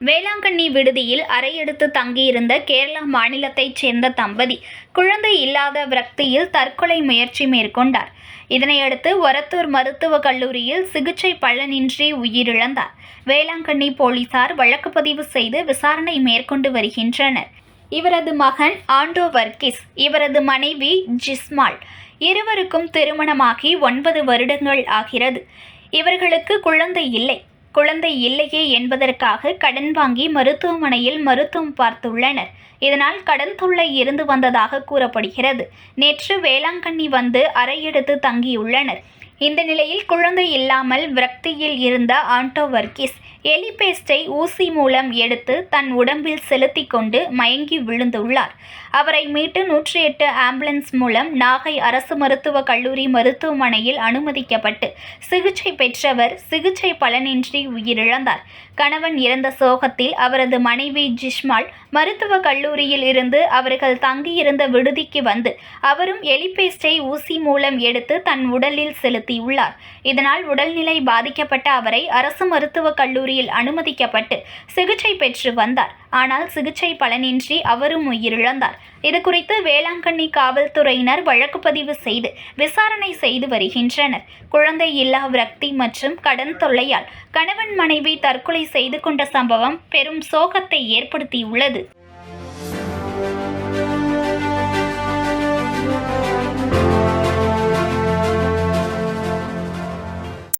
வேளாங்கண்ணி விடுதியில் அறையெடுத்து தங்கியிருந்த கேரள மாநிலத்தைச் சேர்ந்த தம்பதி குழந்தை இல்லாத விரக்தியில் தற்கொலை முயற்சி மேற்கொண்டார். இதனையடுத்து ஒரத்தூர் மருத்துவக் கல்லூரியில் சிகிச்சை பலனின்றி உயிரிழந்தார். வேளாங்கண்ணி போலீசார் வழக்கு பதிவு செய்து விசாரணை மேற்கொண்டு வருகின்றனர். இவரது மகன் ஆண்டோ வர்கிஸ் இவரது மனைவி ஜிஸ்மால் இருவருக்கும் திருமணமாகி ஒன்பது வருடங்கள் ஆகிறது. இவர்களுக்கு குழந்தை இல்லை. குழந்தை இல்லையே என்பதற்காக கடன் வாங்கி மருத்துவமனையில் மருத்துவம் பார்த்துள்ளனர். இதனால் கடன் தொல்லை இருந்து வந்ததாக கூறப்படுகிறது. நேற்று வேளாங்கண்ணி வந்து அறையெடுத்து தங்கியுள்ளனர். இந்த நிலையில் குழந்தை இல்லாமல் விரக்தியில் இருந்த ஆண்டோ வர்கிஸ் எலிபேஸ்டை ஊசி மூலம் எடுத்து தன் உடம்பில் செலுத்தி கொண்டு மயங்கி விழுந்துள்ளார். அவரை மீட்டு நூற்றி எட்டு ஆம்புலன்ஸ் மூலம் நாகை அரசு மருத்துவக் கல்லூரி மருத்துவமனையில் அனுமதிக்கப்பட்டு சிகிச்சை பெற்றவர் சிகிச்சை பலனின்றி உயிரிழந்தார். கணவன் இறந்த சோகத்தில் அவரது மனைவி ஜிஷ்மால் மருத்துவக் கல்லூரியில் இருந்து அவர்கள் தங்கியிருந்த விடுதிக்கு வந்து அவரும் எலிபேஸ்டை ஊசி மூலம் எடுத்து தன் உடலில் செலுத்தியுள்ளார். இதனால் உடல்நிலை பாதிக்கப்பட்ட அவரை அரசு மருத்துவக் கல்லூரியில் அனுமதிக்கப்பட்டு சிகிச்சை பெற்று வந்தார். ஆனால் சிகிச்சை பலனின்றி அவரும் உயிரிழந்தார். இதுகுறித்து வேளாங்கண்ணி காவல்துறையினர் வழக்கு பதிவு செய்து விசாரணை செய்து வருகின்றனர். குழந்தை இல்லா விரக்தி மற்றும் கடன் தொல்லையால் கணவன் மனைவி தற்கொலை செய்து கொண்ட சம்பவம் பெரும் சோகத்தை ஏற்படுத்தியுள்ளது.